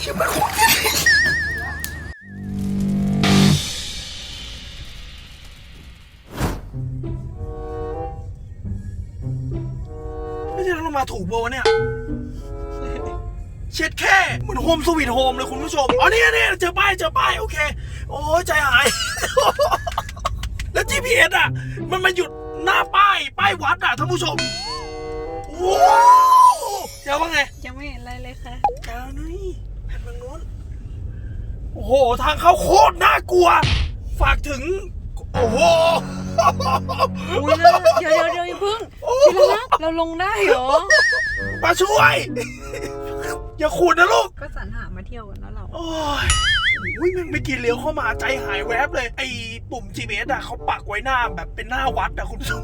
เชี่ยมันโคตรไม่ใช่เรามาถูกโบเนี่ย เช็ดแค่เหมือนโฮมสวีทโฮมเลยคุณผู้ชม อ๋อเนี่ยเนี่ยเจอป้ายเจอป้ายโอเค โอ้ยใจหาย แล้ว GPS อะ มันมาหยุดหน้าป้าย ป้ายวัดอะท่านผู้ชมว้า วเดี๋ยวว่าไงยังไม่เห็นอะไรเลยค่ะเจ้านี่แผ่นเมืองนู้นโอ้โห ทางเข้าโคตรน่ากลัว ฝากถึง โอ้โหอุ้ยแล้วเดี๋ยวเดี๋ยวเดี๋ยวอย่าเพึ่งทีละนัดเราลงได้เหรอมาช่วย อย่าขูดนะลูก ก็สรรหามาเที่ยวกันแล้วเรา โอ้ย อุ้ยแม่งไม่กินเลี้ยวเข้ามาใจหายแวบเลย ไอ้ปุ่ม GPS อะเขาปักไว้หน้าแบบเป็นหน้าวัดอะคุณผู้ชม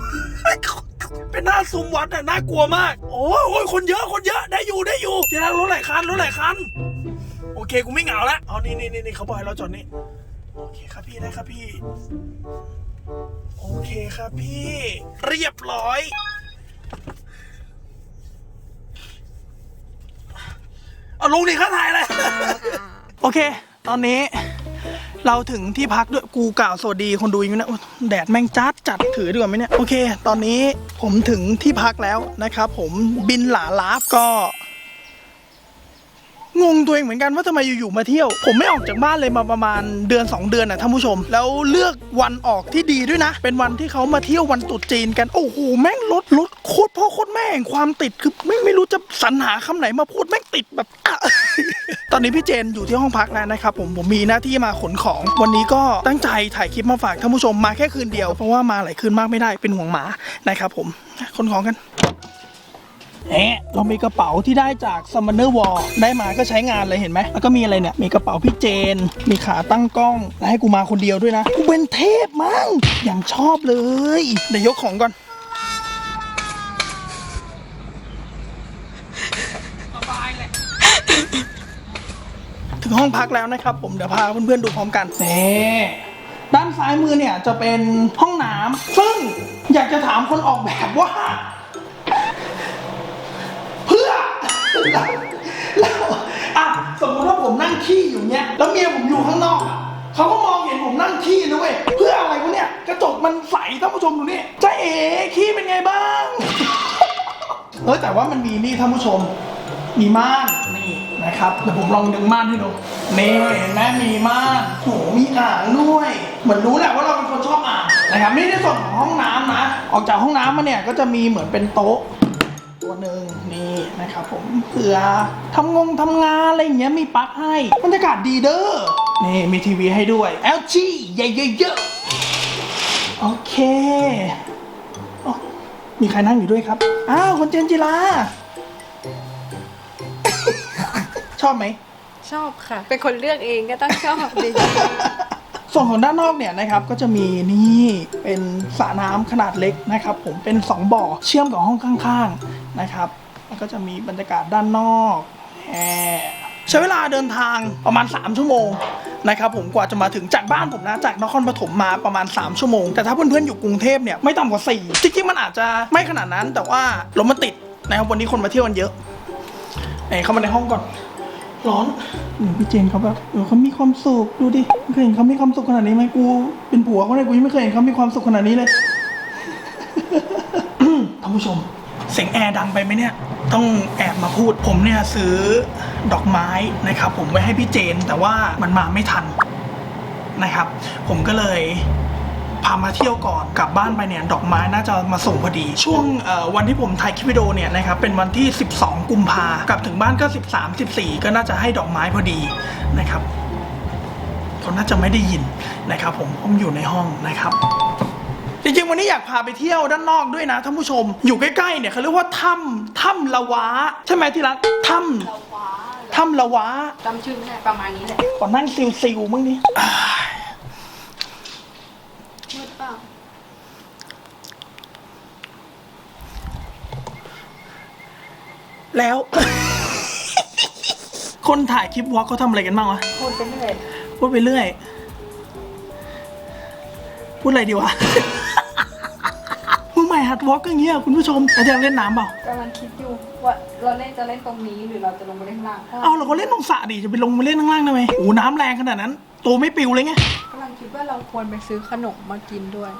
เป็นหน้าซุ้มวัดอะน่ากลัวมาก โอ้ยคนเยอะคนเยอะได้อยู่ได้อยู่ที่นั่งรถหลายคันรถหลายคัน โอเคกูไม่เหงาแล้วเอานี่นี่นี่นี่เขาบอกให้เราจอดนี่โอเคครับพี่ได้ครับพี่ โอเคครับพี่ เรียบร้อยเอาลงดิข้าถ่ายอะไรโอเค ตอนนี้เราถึงที่พักด้วยกูกล่าวสวัสดีคนดูอยู่นะแดดแม่งจัดจัดถือดีกว่าไหมเนี่ย โอเค ตอนนี้ผมถึงที่พักแล้วนะครับผมบินหลาลาฟก็ งงตัวเองเหมือนกันว่าทำไมอยู่ๆมาเที่ยว ผมไม่ออกจากบ้านเลยมาประมาณเดือน 2 เดือนนะท่านผู้ชม แล้วเลือกวันออกที่ดีด้วยนะ เป็นวันที่เขามาเที่ยววันตรุษจีนกันโอ้โหแม่งรถรถโคตรพ่อโคตรแม่งความติดคือไม่ไม่รู้จะสรรหาคำไหนมาพูดแม่งติดแบบอะตอนนี้พี่เจนอยู่ที่ห้องพักแล้วนะครับผมผมมีหน้าที่มาขนของ วันนี้ก็ตั้งใจถ่ายคลิปมาฝากท่านผู้ชมมาแค่คืนเดียวเพราะว่ามาหลายคืนมากไม่ได้เป็นห่วงหมานะครับผมขนของกัน เอ๊ะเรามีกระเป๋าที่ได้จาก Summoner War ได้มาก็ใช้งานเลยเห็นไหมแล้วก็มีอะไรเนี่ย มีกระเป๋าพี่เจน มีขาตั้งกล้อง แล้วให้กูมาคนเดียวด้วยนะ กูเป็นเทพมั้งอย่างชอบเลย เดี๋ยวยกของก่อนถึงห้องพักแล้วนะครับ ผมเดี๋ยวพาเพื่อนๆดูพร้อมกันนี่ด้านซ้ายมือเนี่ยจะเป็นห้องน้ำซึ่งอยากจะถามคนออกแบบว่า แล้วอะสมมติว่าผมนั่งขี้อยู่เนี้ยแล้วเมียผมอยู่ข้างนอกอะเขาก็มองเห็นผมนั่งขี้นะเว้ยเพื่ออะไรวะเนี่ยกระจกมันใสท่านผู้ชมดูนี่จ้าเอ๋ขี้เป็นไงบ้าง เออแต่ว่ามันมีนี่ท่านผู้ชม มีม่านนี่นะครับเดี๋ยวผมลองดึงม่านให้ดูนี่เห็นไหมมีม่านโหมีอ่างด้วยเหมือนรู้แหละว่าเราเป็นคนชอบอ่างนะครับนี่ในส่วนของห้องน้ำนะ ออกจากห้องน้ำมาเนี่ยก็จะมีเหมือนเป็นโต๊ะ ตัวหนึ่งนี่นะครับผมเผื่อทำงงทำงานอะไรอย่างเงี้ยมีปลั๊กให้บรรยากาศดีเด้อนี่มีทีวีให้ด้วย LG ใหญ่เยอะๆโอเคอ๋อมีใครนั่งอยู่ด้วยครับอ้าวคนเจนจิลาชอบไหมชอบค่ะ เป็นคนเลือกเองก็ต้องชอบดี ส่วนของด้านนอกเนี่ยนะครับก็จะมีนี่เป็นสระน้ำขนาดเล็กนะครับ ผมเป็น 2 บ่อเชื่อมกับห้องข้างๆนะครับแล้วก็จะมีบรรยากาศด้านนอกแหมใช้เวลาเดินทางประมาณ 3 ชั่วโมงนะครับผมกว่าจะมาถึงจากบ้านผมนะจากนครปฐมมาประมาณ 3 ชั่วโมง แต่ถ้าเพื่อนๆอยู่กรุงเทพเนี่ยไม่ต่ำกว่า 4 จริงๆมันอาจจะไม่ขนาดนั้นแต่ว่ารถมันติดนะครับวันนี้คนมาเที่ยวกันเยอะไหนเข้ามาในห้องก่อน ร้อนหนูพี่เจนเขาแบบเออเขามีความสุขดูดิไม่เคยเห็นเขามีความสุขขนาดนี้ไหมกู เป็นผัวเขาเลยกูยังไม่เคยเห็นเขามีความสุขขนาดนี้เลยท่านผู้ชม เสียงแอร์ดังไปไหมเนี่ย ต้องแอบมาพูดผมเนี่ยซื้อดอกไม้นะครับ ผมไว้ให้พี่เจน แต่ว่ามันมาไม่ทันนะครับ ผมก็เลย พามาเที่ยวก่อนกลับบ้านไปเนี่ยดอกไม้น่าจะมาส่งพอดี ช่วงเอ่อวันที่ผมถ่ายคลิปวิดีโอเนี่ยนะครับเป็นวันที่ 12 กุมภากลับถึงบ้านก็ 13 14 ก็น่าจะให้ดอกไม้พอดีนะครับเขาน่าจะไม่ได้ยินนะครับ ผมผมอยู่ในห้องนะครับจริงๆวันนี้อยากพาไปเที่ยวด้านนอกด้วยนะท่านผู้ชม อยู่ใกล้ๆเนี่ยเขาเรียกว่าถ้ำถ้ำละวะใช่ไหมที่รักถ้ำถ้ำละวะจำชื่อไม่ได้ประมาณนี้แหละก่อนนั่งซิวๆมึงนี่อ่า มืดเปล่า แล้ว คนถ่ายคลิปวอล์กเขาทำอะไรกันบ้างวะ พูดไปเรื่อยพูดไปเรื่อย พูดอะไรดีวะมึงมาฮัดวอล์กอย่างเงี้ยคุณผู้ชมแล้วจะเล่นน้ำเปล่า กำลังคิดอยู่ว่าเราเล่นจะเล่นตรงนี้หรือเราจะลงไปเล่นข้างล่างเอาเราก็เล่นตรงสระดิ จะไปลงมาเล่นข้างล่างได้ไหมโอ้น้ำแรงขนาดนั้น ตัวไม่ปิวเลยไง กำลังคิดว่าเราควรไปซื้อขนมมากินด้วย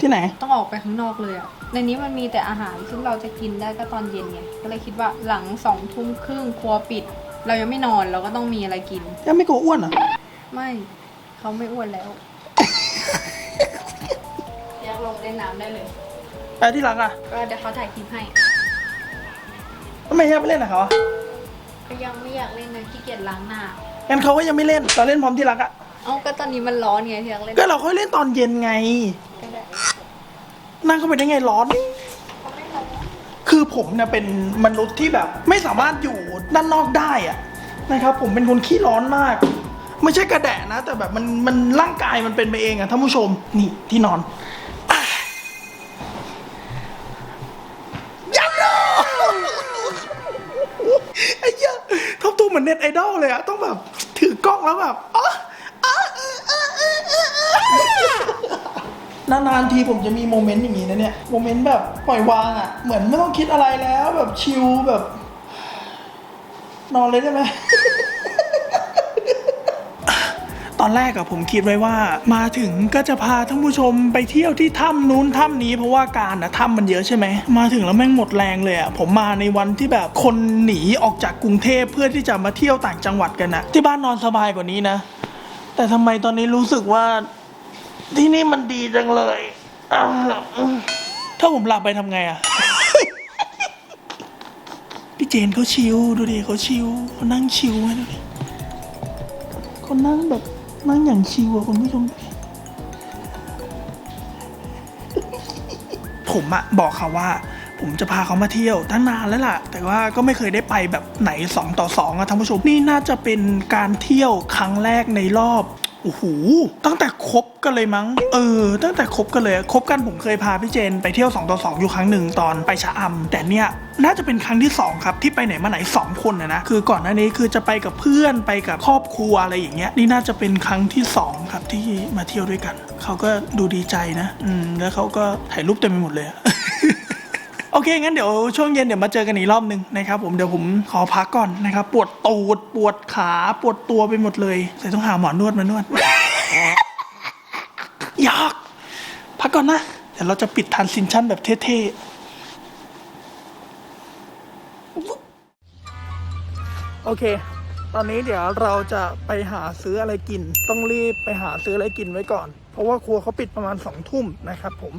ที่ไหน ต้องออกไปข้างนอกเลยอะในนี้มันมีแต่อาหารซึ่งเราจะกินได้ก็ตอนเย็นไงก็เลยคิดว่าหลังสองทุ่มครึ่งครัวปิด เรายังไม่นอนเราก็ต้องมีอะไรกิน ยังไม่กลัวอ้วนเหรอ ไม่เขาไม่อ้วนแล้ว อยากลงเล่นน้ำได้เลยแต่ที่รักอะก็เดี๋ยวเขาถ่ายคลิปให้ ทำไมยังไม่เล่นอะเขาอะก็ยังไม่อยากเล่นนะขี้เกียจล้างหน้า งั้นเขาก็ยังไม่เล่นเราเล่นพร้อมที่รักอะ เอ้าก็ตอนนี้มันร้อนไงที่อยากเล่นก็เราค่อยเล่นตอนเย็นไงก็ได้ นั่งเข้าไปได้ไงร้อน คือผมเนี่ยเป็นมนุษย์ที่แบบ ไม่สามารถอยู่ด้านนอกได้อะนะครับ ผมเป็นคนขี้ร้อนมาก ไม่ใช่กระแดะนะ แต่แบบมันมันร่างกายมันเป็นไปเองอะท่านผู้ชมนี่ที่นอนอยันโดไอ้เหี้ยทำตัวเหมือนเน็ตไอดอลเลยอะต้องแบบถือกล้องแล้วแบบ นานๆทีผมจะมีโมเมนต์อย่างนี้นะเนี่ยโมเมนต์แบบปล่อยวางอะเหมือนไม่ต้องคิดอะไรแล้วแบบชิลแบบ นอนเลยได้ไหมตอนแรกอะผมคิดไว้ว่า มาถึงก็จะพาท่านผู้ชมไปเที่ยวที่ถ้ำนู้นถ้ำนี้เพราะว่าการอะถ้ำมันเยอะใช่ไหมมาถึงแล้วแม่งหมดแรงเลยอะผมมาในวันที่แบบคนหนีออกจากกรุงเทพเพื่อที่จะมาเที่ยวต่างจังหวัดกันนะที่บ้านนอนสบายกว่านี้นะ แต่ทำไมตอนนี้รู้สึกว่า ที่นี่มันดีจังเลยอ่าถ้าผมหลับไปทำไงอะพี่เจนเขาชิลดูดิเขาชิลเขานั่งชิลไว้ดูดิเขานั่งแบบนั่งอย่างชิลอะคุณผู้ชมดูดิผมอะบอกเขาว่า ผมจะพาเขามาเที่ยวตั้งนานแล้วล่ะ แต่ว่าก็ไม่เคยได้ไปแบบไหนสองต่อสองอะท่านผู้ชมนี่น่าจะเป็นการเที่ยวครั้งแรกในรอบ โอ้โหตั้งแต่คบกันเลยมั้ง เออ ตั้งแต่คบกันเลยคบกันผมเคยพาพี่เจนไปเที่ยว2ต่อ2อยู่ครั้งหนึ่งตอนไปชะอำแต่เนี่ยน่าจะเป็นครั้งที่สองครับที่ไปไหนมาไหนสองคนนะนะคือก่อนหน้านี้คือจะไปกับเพื่อนไปกับครอบครัวอะไรอย่างเงี้ยนี่น่าจะเป็นครั้งที่สองครับที่มาเที่ยวด้วยกัน เขาก็ดูดีใจนะ อืมแล้วเขาก็ถ่ายรูปเต็มไปหมดเลย โอเค งั้นเดี๋ยวช่วงเย็นเดี๋ยวมาเจอกันอีกรอบหนึ่งนะครับผมเดี๋ยวผมขอพักก่อนนะครับปวดตูดปวดขาปวดตัวไปหมดเลยใส่ต้องหาหมอนวดมานวดอยากพักก่อนนะเดี๋ยวเราจะปิดทันซินชั่นแบบเท่ๆ โอเค ตอนนี้เดี๋ยวเราจะไปหาซื้ออะไรกิน ต้องรีบไปหาซื้ออะไรกินไว้ก่อน เพราะว่าครัวเขาปิดประมาณสองทุ่มนะครับผม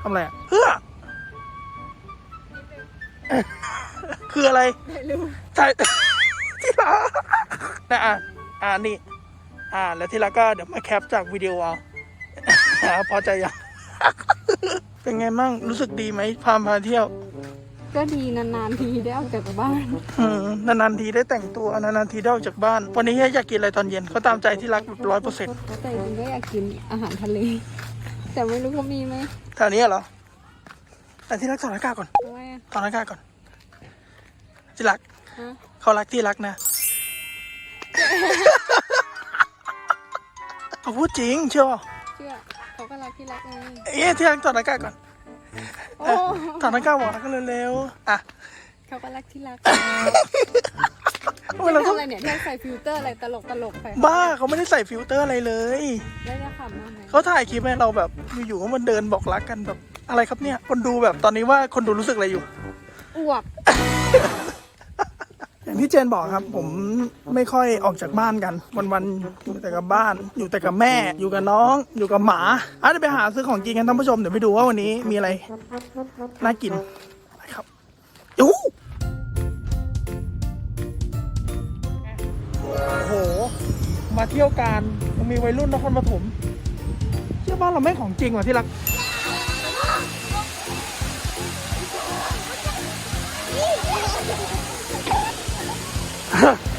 ทำอะไรเพื่อ คืออะไรไม่รู้ใช่ที่รักนะอะอ่านี่ อ่า แล้วที่รักก็เดี๋ยวมาแคปจากวิดีโอเอาอ่าพอใจยังเป็นไงมั่งรู้สึกดีไหมพามาเที่ยว ก็ดีนานๆทีได้ออกจากบ้าน อืมนานๆทีได้แต่งตัวนานๆทีได้ออกจากบ้าน วันนี้อยากกินอะไรตอนเย็นก็ตามใจที่รักร้อยเปอร์เซ็นต์แต่จริงๆก็อยากกินอาหารทะเล แต่ไม่รู้เขามีไหมแถวนี้เหรอแต่ที่รักถอดหน้ากากก่อน ทำไมอะถอดหน้ากากก่อน ที่รักฮะเขารักที่รักนะ เขาพูดจริงเชื่อเปล่าเชื่อเขาก็รักที่รักไงเอ๊ะที่รักถอดหน้ากากก่อนโอ้ถอดหน้ากากบอกรักกันเร็วๆอะเขาก็รักที่รักทำไมเราทำต้องอะไรเนี่ยที่ใส่ฟิลเตอร์อะไรตลกตลกๆไปบ้าเขาไม่ได้ใส่ฟิลเตอร์อะไรเลยได้ได้ขำมากไหมเขาถ่ายคลิปให้เราแบบอยู่ๆก็มันเดินบอกรักกันแบบ อะไรครับเนี่ย คนดูแบบตอนนี้ว่าคนดูรู้สึกอะไรอยู่อวบอย่างที่เจนบอกครับ ผมไม่ค่อยออกจากบ้านกัน วันๆอยู่แต่กับบ้าน อยู่แต่กับแม่ อยู่กับน้อง อยู่กับหมาอะเดี๋ยวไปหาซื้อของกินกันท่านผู้ชมเดี๋ยวไปดูว่าวันนี้มีอะไรน่ากินนะครับอู้โอ้โห มาเที่ยวการยังมีวัยรุ่นนครปฐมเที่ยวบ้านเราไม่งของจริงว่ะที่รัก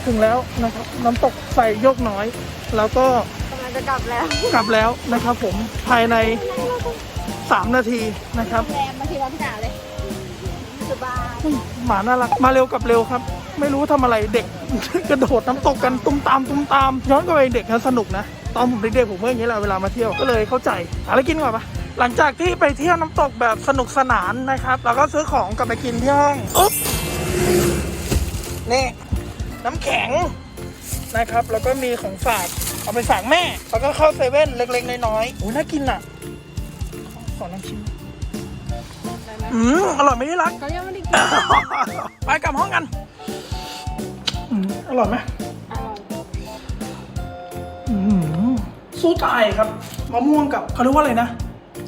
ถึงแล้วนะครับ น้ำตกใส่โยกน้อย แล้วก็กำลังจะกลับแล้วกลับแล้วนะครับ ผมภายใน 3 นาทีนะครับแรมมาทีวันหนาเลยสบายหมาน่ารักมาเร็วกลับเร็วครับ ไม่รู้ทำอะไรเด็ก กระโดดน้ำตกกันตุ้มตามตุ้มตาม ย้อนกลับไปเด็กนั้นสนุกนะตอนผมเด็กๆผมก็อย่างนี้แหละเวลามาเที่ยวก็เลยเข้าใจหาอะไรกินก่อนปะหลังจากที่ไปเที่ยวน้ำตกแบบสนุกสนานนะครับ แล้วก็ซื้อของกลับไปกินที่ห้องอุ๊บนี่ น้ำแข็งนะครับ แล้วก็มีของฝากเอาไปฝากแม่ แล้วก็เข้าเซเว่นเล็กๆน้อยๆโอ้ยน่ากินอะ ขอลองชิมอืมอร่อยไหมที่รักก็ยังไม่ได้กินไปกลับห้องกันอืมอร่อยไหมอร่อยอืมสู้ตายครับมะม่วงกับเขาเรียกว่าอะไรนะ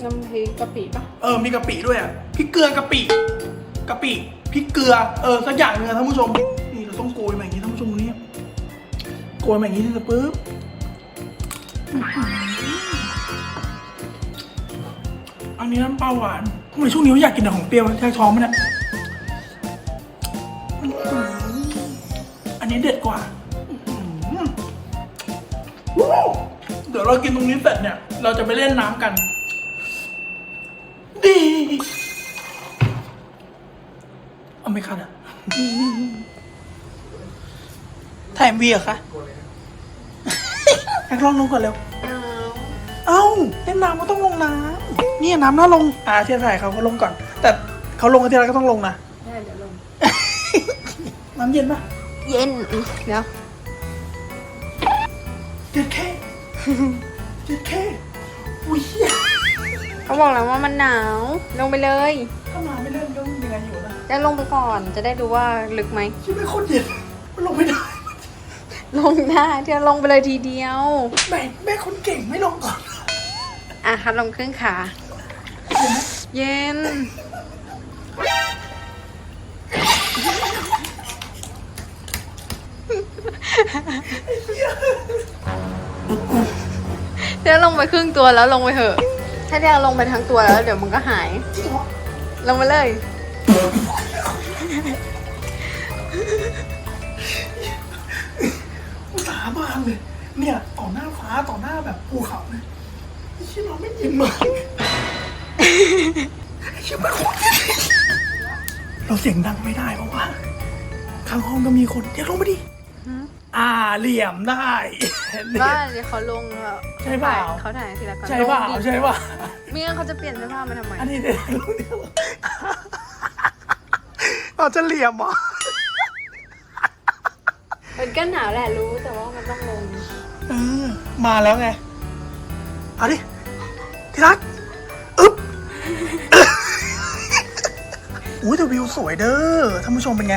น้ำพริกกะปิปะเออ มีกะปิด้วยอะพริกเกลือกะปิกะปิพริกเกลือ เออ สักอย่างหนึงอะท่านผู้ชม นี่เราต้องโกยมาอย่างนี้ท่านผู้ชมดูนี่ โกยมาอย่างนี้เสร็จปุ๊บอันนี้น้ำปลาหวานทำไมช่วงนี้อยากกินแต่ของเปรี้ยวแท้ท้องมันเนี่ยอื้อหืออันนี้เด็ดกว่าเดี๋ยวเรากินตรงนี้เสร็จเนี่ย เราจะไปเล่นน้ำกัน ดี เอาไม่คันอะ ถ่ายวีเหรอคะ อยากลองลงก่อนเร็วเอ้าเล่นน้ำก็ต้องลงน้ำเนี่ยน้ำน่าลงอ่าเทียนถ่ายเขาก็ลงก่อน แต่เขาลงกันทีไรก็ต้องลงนะ ได้เดี๋ยวลง น้ำเย็นปะเย็นเดี๋ยวเจ็ดแค่เจ็ดแค่อุ้ยเหี้ยเขาบอกแล้วว่ามันหนาว ลงไปเลยถ้ามาไม่เล่นก็ยังไงอยู่นะจะลงไปก่อน จะได้ดูว่าลึกไหมชิบไม่โคตรเย็นมันลงไม่ได้ ลงได้เดี๋ยวลงไปเลยทีเดียวไหนแม่คนเก่งไม่ลงก่อนอะคัดลงครึ่งขา เย็น เดี๋ยวลงไปครึ่งตัวแล้วลงไปเถอะ ถ้าเดี๋ยวลงไปทั้งตัวแล้ว เดี๋ยวมันก็หาย จริงเหรอลงไปเลย เลย เนี่ยต่อหน้าฟ้าต่อหน้าแบบภูเขาเลยไอ้เชี่ยเราไม่ยินมากไอ้เชี่ยไม่คนเราเสียงดังไม่ได้เพราะว่าข้างห้องก็มีคนเดี๋ยวลงไปดิหืออ่าเหลี่ยมได้บ้านเดี๋ยวเขาลงแล้วใช่เปล่าเขาถ่ายทีละก่อนใช่เปล่าลงดิใช่เปล่าไม่งั้นเขาจะเปลี่ยนเสื้อผ้ามาทำไมอันนี้เดี๋ยวลงเดี๋ยวเราจะเหลี่ยมเหรอ มันก็หนาวแหละรู้แต่ว่ามันต้องลงเออมาแล้วไง เอาดิที่รักอึ๊บ อุ้ยแต่วิวสวยเด้อท่านผู้ชมเป็นไง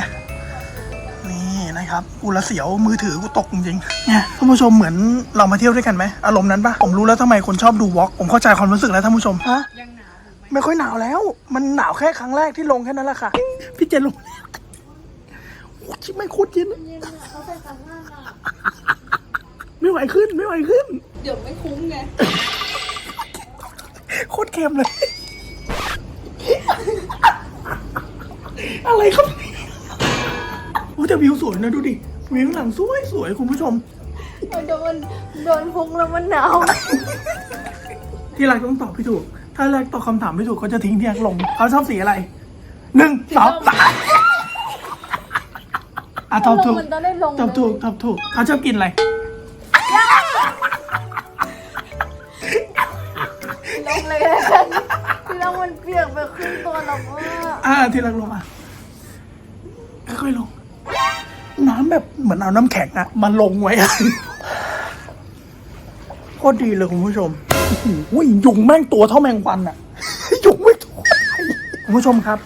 นี่นะครับกูละเสียวมือถือกูตกจริงๆเนี่ยท่านผู้ชมเหมือนเรามาเที่ยวด้วยกันไหมอารมณ์นั้นปะผมรู้แล้วทำไมคนชอบดูวอล์กผมเข้าใจความรู้สึกแล้วท่านผู้ชมฮะยังหนาวอยู่ไหมไม่ค่อยหนาวแล้ว มันหนาวแค่ครั้งแรกที่ลงแค่นั้นแหละค่ะ พี่เจนลงแล้ว โอ้ชิบไม่งโคตรเย็นเย็นอะเขาใส่ซัมเมอร์อะไม่ไหวขึ้นไม่ไหวขึ้น เดี๋ยวไม่คุ้มไงโคตรเค็มเลย อะไรครับโอ้แต่วิวสวยนะดูดิวิวหลังสวยสวยคุณผู้ชม โดนโดนพุงแล้วมันหนาวที่รักต้องตอบพี่ถูก ถ้าแรกตอบคำถามไม่ถูกเขาจะทิ้งที่รักลงเขาชอบสีอะไรหนึ่งสองสาม อะตอบถูกมันต้องได้ลงตอบถูกตอบถูกเขาชอบกินอะไรลงเลยกันที่แล้วมันเปียกไปครึ่งตัวแล้วว่าอ่าที่รักลงอะค่อยๆลง น้ำแบบเหมือนเอาน้ำแข็งอะมาลงไว้อะโคตรดีเลยคุณผู้ชมโอ้โหยุงแม่งตัวเท่าแมงวันอะยุงไม่ตัวคุณผู้ชมครับ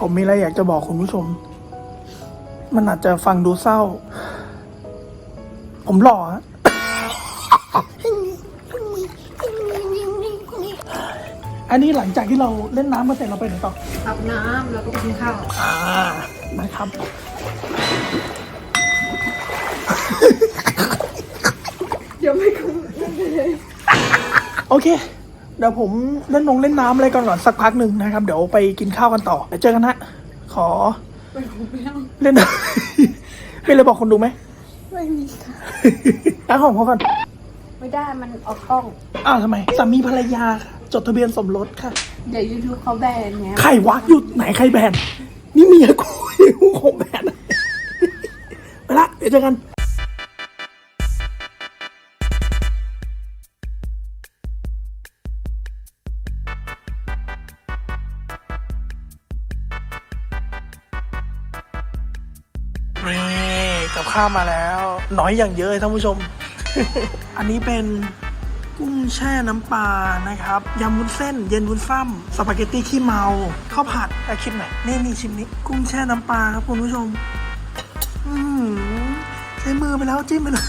ผมมีอะไรอยากจะบอกคุณผู้ชม มันอาจจะฟังดูเศร้า ผมหล่อฮะอันนี้หลังจากที่เราเล่นน้ำมาเสร็จเราไปไหนต่ออาบน้ำแล้วก็ไปกินข้าวอ่านะครับเดี๋ยวไม่คุ้มโอเค เดี๋ยวผมเล่นนงเล่นน้ำอะไรก่อนก่อนสักพักหนึ่งนะครับ เดี๋ยวไปกินข้าวกันต่อเดี๋ยวเจอกันฮะขอไม่คุ้มไม่เอาเล่นมีอะไรบอกคนดูไหมไม่มีค่ะตั้งของเขาก่อนไม่ได้มันออกกล้อง อ้าวทำไมสามีภรรยาค่ะจดทะเบียนสมรสค่ะ เดี๋ยวยูทูบเขาแบนไงใครวักอยู่ไหนใครแบนนี่เมียกูกูคงแบนไปละเดี๋ยวเจอกัน นี่กับข้าวมาแล้ว น้อยอย่างเยอะเลยท่านผู้ชม อันนี้เป็นกุ้งแช่น้ำปลานะครับยำวุ้นเส้น เย็นวุ้นซ้ำสปาเกตตี้ขี้เมาข้าวผัดอะคิดหน่อยนี่นี่ชิมนี้ กุ้งแช่น้ำปลาครับคุณผู้ชม อืมใช้มือไปแล้วจิ้มไปเลย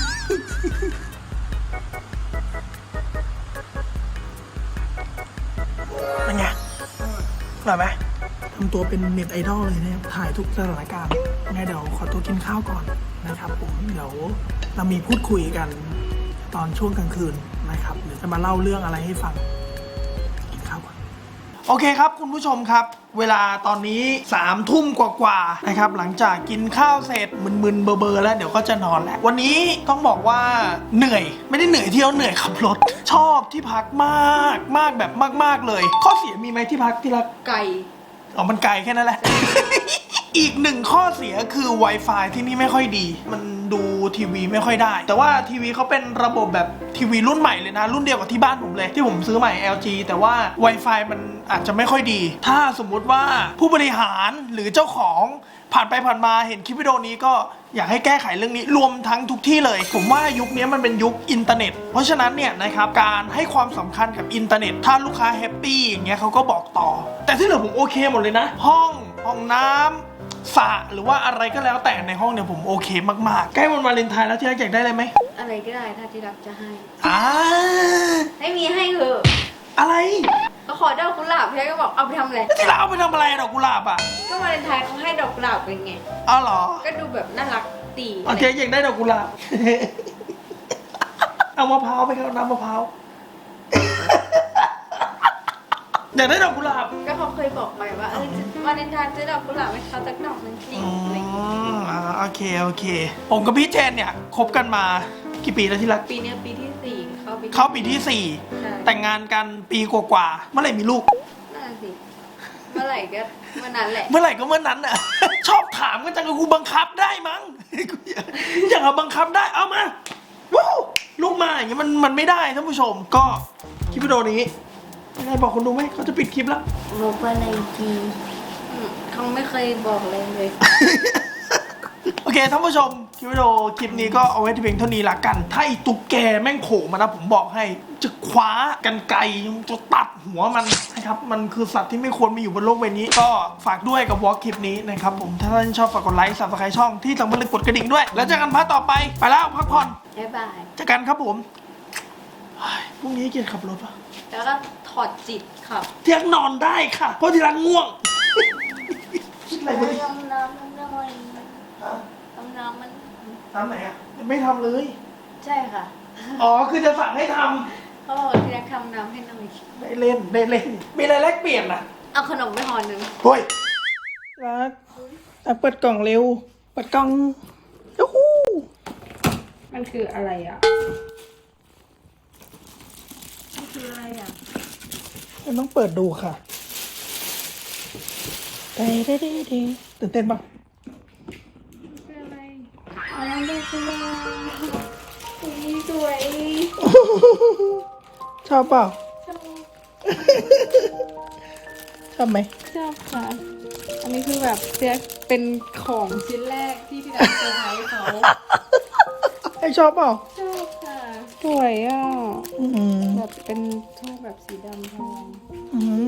ำตัวเป็นเน็ตไอดอลเลยนะครับ ถ่ายทุกสถานการณ์ยังไงเดี๋ยวขอตัวกินข้าวก่อนนะครับผม เดี๋ยวเรามีพูดคุยกันตอนช่วงกลางคืนนะครับ เดี๋ยวจะมาเล่าเรื่องอะไรให้ฟังกินข้าวก่อน โอเคครับคุณผู้ชมครับ เวลาตอนนี้3ามทุ่มกว่าๆนะครับ หลังจากกินข้าวเสร็จมึนๆเบอร์ๆแล้วเดี๋ยวก็จะนอนแล้ววันนี้ต้องบอกว่าเหนื่อย ไม่ได้เหนื่อยเที่ยวเหนื่อยขับรถ ชอบที่พักมากมากแบบมาก ๆเลย ข้อเสียมีไหมที่พักที่รัก ไก่ อ๋อมันไกลแค่นั้นแหละ อีกหนึ่งข้อเสียคือ Wi-Fi ที่นี่ไม่ค่อยดี มันดูทีวีไม่ค่อยได้ แต่ว่าทีวีเขาเป็นระบบแบบทีวีรุ่นใหม่เลยนะ รุ่นเดียวกับที่บ้านผมเลย ที่ผมซื้อใหม่ LG แต่ว่า Wi-Fi มันอาจจะไม่ค่อยดี ถ้าสมมุติว่าผู้บริหารหรือเจ้าของ ผ่านไปผ่านมาเห็นคลิปวิดีโอนี้ก็อยากให้แก้ไขเรื่องนี้รวมทั้งทุกที่เลย ผมว่ายุคนี้มันเป็นยุคอินเทอร์เน็ต เพราะฉะนั้นเนี่ยนะครับการให้ความสำคัญกับอินเทอร์เน็ต ถ้าลูกค้าแฮปปี้อย่างเงี้ยเขาก็บอกต่อ แต่ที่เหลือผมโอเคหมดเลยนะ ห้องห้องน้ำสระหรือว่าอะไรก็แล้วแต่ในห้องเนี่ยผมโอเคมากๆ ใกล้วันวาเลนไทน์แล้วที่รักอยากได้อะไรไหมอะไรก็ได้ถ้าที่รักจะให้อ่าให้มีให้เถอะอะไร ก็ขอดอกกุหลาบพี่ก็บอกเอาไปทำอะไร แล้วที่รักเอาไปทำอะไรดอกกุหลาบอะก็วาเลนไทน์เขาให้ดอกกุหลาบเป็นไงอ้าวเหรอก็ดูแบบน่ารักดีโอเคอยากได้ดอกกุหลาบ เอามะพร้าวไปครับน้ำมะพร้าว อยากได้ดอกกุหลาบก็เขาเคยบอกไปว่าเออวาเลนไทน์ซื้อดอกกุหลาบให้เขาสักดอกหนึงสิอือะไรอย่างเงี้ยมอ่าโอเคโอเค ผมกับพี่เจนเนี่ยคบกันมากี่ปีแล้วที่รัก ปีเนี้ยปีที่สี่เข้าปีเข้าปีที่สี่ใช่ แต่งงานกันปีกว่าๆเมื่อไหร่มีลูก นั่นนะสิเมื่อไหร่ก็เมื่อนั้นแหละ เมื่อไหร่ก็เมื่อนั้นน่ะ ชอบถามกันจังเลยกูบังคับได้มั้งกูอยากอยากเอาบังคับได้เอามาวู้ลูกมาอย่างเงี้ยมันมันไม่ได้ท่านผู้ชมก็คลิปวิดีโอนี้ยังไงบอกคนดูไหมเขาจะปิดคลิปแล้วลบอะไรทีอืมเขาไม่เคยบอกเลยเลย โอเคท่านผู้ชม คลิปวิดีโอคลิปนี้ก็เอาไว้ที่เพียงเท่านี้ละกัน ถ้าไอีตุ๊กแกแม่งโผล่มานะผมบอกให้ จะคว้ากันไกรจะตัดหัวมันนะครับ มันคือสัตว์ที่ไม่ควรมีอยู่บนโลกใบนี้ ก็ฝากด้วยกับวอล์กคลิปนี้นะครับผม ถ้าท่านชอบฝากกดไลค์สับสไครช่องที่สำคัญเลยกดกระดิ่งด้วย แล้วเจอกันพาร์ทต่อไป ไปแล้วพักผ่อนบ๊ายบาย เจอกันครับผมเฮ้ยพรุ่งนี้เกียรขับรถปะแล้วก็ถอดจิตครับเที่ยงนอนได้ค่ะ เพราะที่รักง่วง คิดอะไรไม่ได้น้ำน้ำมันหน่อยน้ำน้ำมัน ทำไหนอะยังไม่ทำเลย ใช่ค่ะอ๋อ คือจะสั่งให้ทำเขาบอกที่รักทำน้ำให้หน่อยได้เล่นได้เล่น มีอะไรแลกเปลี่ยนอะเอาขนมไปห่อหนึ่งเฮ้ยรักอะเปิดกล่องเร็ว เปิดกล่องยูฮูมันคืออะไรอะมันคืออะไรอะมันต้องเปิดดูค่ะเด้เด้เด้เด้ตื่นเต้นปะ คืออะไรอ๋อลูกกุหลาบอุ้ย สวยชอบเปล่าชอบชอบไหมชอบค่ะ อันนี้คือแบบเจ๊เป็นของชิ้นแรกที่พี่ดักเซอร์ไพรส์เขาไอชอบเปล่า ชอบค่ะ สวยอะอืมแบบเป็นชอบแบบสีดำทองอืม